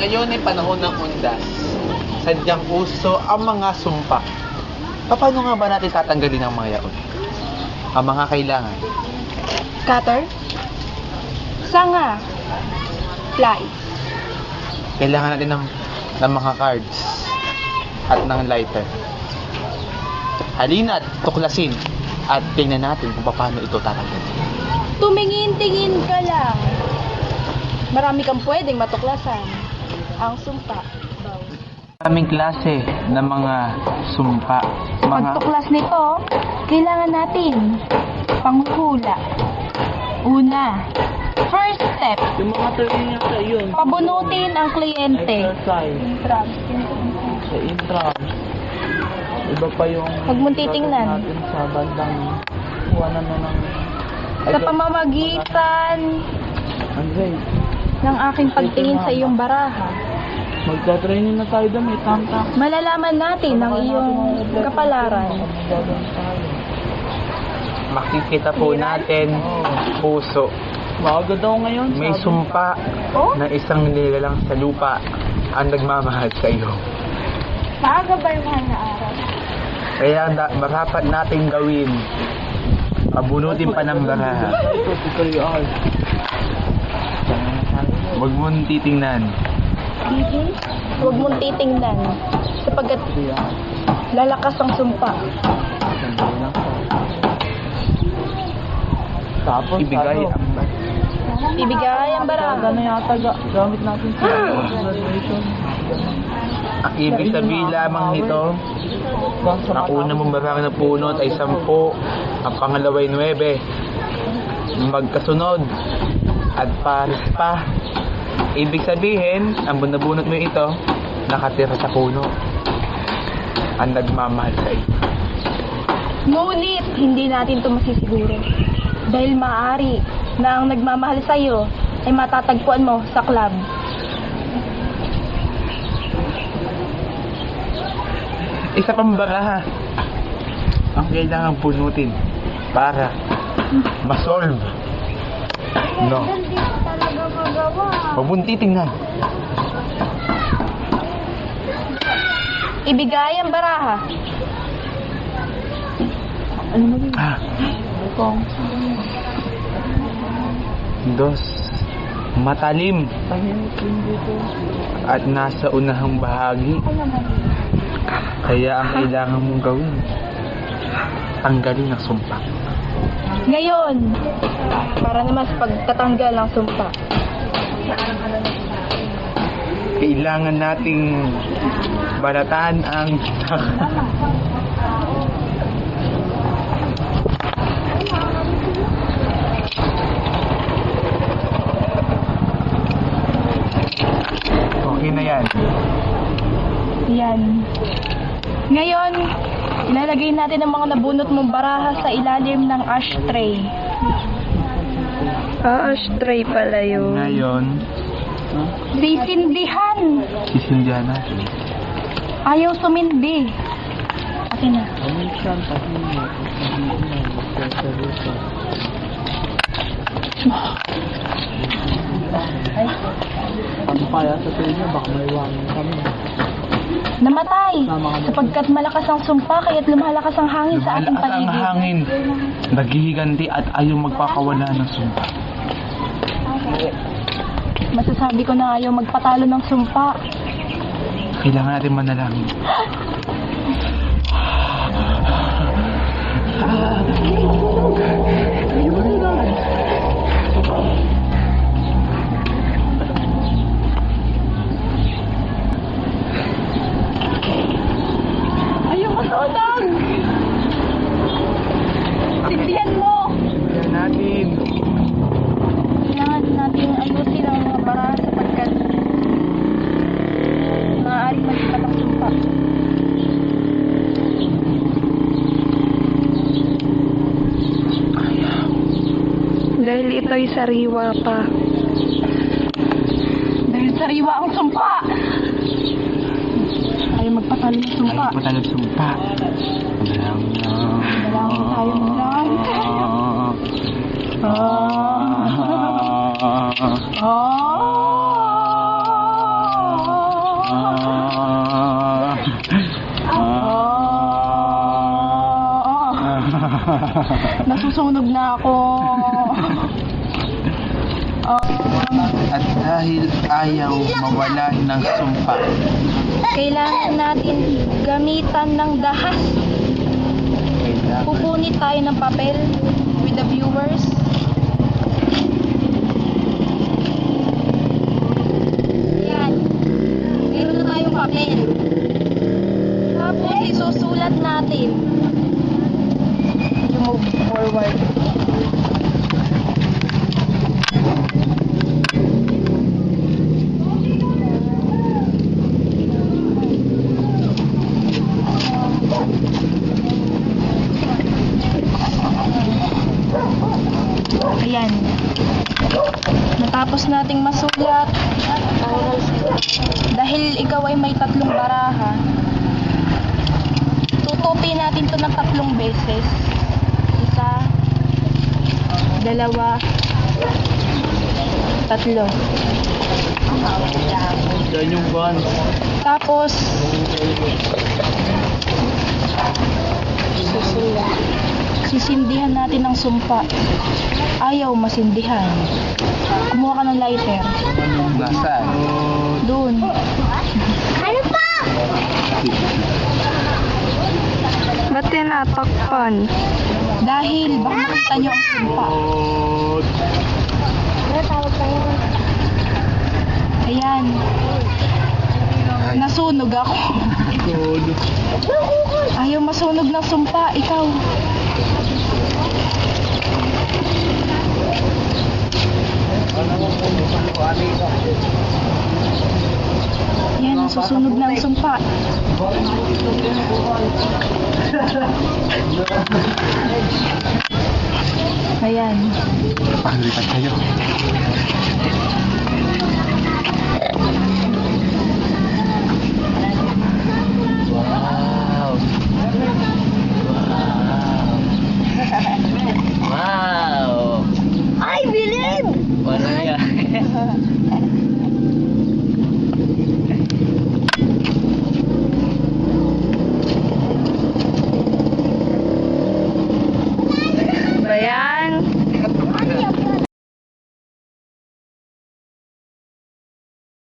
Ngayon ay panahon ng undas. Sadyang uso ang mga sumpa. Paano nga ba natin tatanggalin ang mga yaon? Ang mga kailangan. Cutter? Sanga? Fly? Kailangan natin ng, ng mga cards at ng lighter. Halina at tuklasin at tingnan natin kung paano ito tatanggalin. Tumingin-tingin ka lang. Marami kang pwedeng matuklasan. Ang sumpa. Bawal. Maraming klase ng mga sumpa. Mga Pagtuklas nito, kailangan natin panghula. Una, first step, Yung mga training niya sa yun. pabunutin ang kliyente. Exercise. Sa intrams. Iba pa yung... Huwag mong titingnan. natin sa bandang kuha naman ng... Sa pamamagitan Andre, ng aking pagtingin sa iyong baraha, magta-training na tayo doon. May tamtak. malalaman natin ang iyong kapalaran. Makikita po natin puso. Maaga daw ngayon. May sabi. sumpa Oh? na isang nilalang sa lupa ang nagmamahal sa iyo. Maaga ba yung mahal na araw? Kaya da- marapat nating gawin. Pabunutin pa ng baraha. Huwag mong titingnan. Huwag mong titingnan sapagkat lalakas ang sumpa. Tapos, Ibigay ano, ang Ibigay ang baraha. Gano'n yata ga- gamit natin sa graduation. Ang ibig sabihin lamang nito, ang una mong baraha na punot ay sampu, ang pangalawa ay nuwebe. Magkasunod at pares pa. Ibig sabihin, ang bunabunot mo ito, nakatira sa puno. Ang nagmamahal sa iyo. Ngunit, hindi natin ito masisiguro. Dahil maaari na ang nagmamahal sa iyo ay matatagpuan mo sa club. Isa pang baraha ang kailangan punutin para masolve. No. Mong titingnan. Ibigay ang baraha. Ano mo rin? Ah, Kung dos. Matalim at nasa unahang bahagi. Kaya ang kailangan mong gawin, tanggalin ang sumpa. Ngayon, para naman sa pagtatanggal ng sumpa. Kailangan nating balatan ang Okay na yan. Yan. Ngayon, ilalagay natin ang mga nabunot mong baraha sa ilalim ng ashtray. Ah, ashtray pala yun. Ngayon, Sisindihan! sisindihan natin. Ayaw sumindi. Akin na. Ano kaya sa inyo? Baka may iwanan kami. Namatay! Sapagkat malakas ang sumpa, kaya't lumalakas ang hangin sa ating Lumalakas ang paligid. hangin. Naghihiganti at ayaw magpakawala ng sumpa. Masasabi ko na ayaw magpatalo ng sumpa. Kailangan natin manalangin. kayo sariwa pa. Dahil sariwa ang sumpa. Tayo magpatalo ng sumpa. Ay, patalo sumpa. Malang na. Malang tayo, malang tayo. Ah. Ah. ah. ah. Ah. Nasusunog na ako. At dahil ayaw mawala ng sumpa, kailangan natin gamitan ng dahas. Pupunit tayo ng papel with the viewers. Yan. Meron na tayong papel. Tapos isusulat natin. You move forward. Ayan. Natapos nating masulat. Dahil ikaw ay may tatlong baraha, tutupi natin to ng tatlong beses. Isa, dalawa, tatlo. Yan yung van. Tapos, sisindihan natin ng sumpa. Ayaw masindihan. Kumuha ka ng lighter. nasaan? Doon. Ano pa? Ba't tinatakpan? Dahil baka makita nyo ang sumpa. Ayan. Nasunog ako. Ayaw masunog ng sumpa. Ikaw. Yan, nasusunog na ang sumpa. Ayan. Paglipat kayo.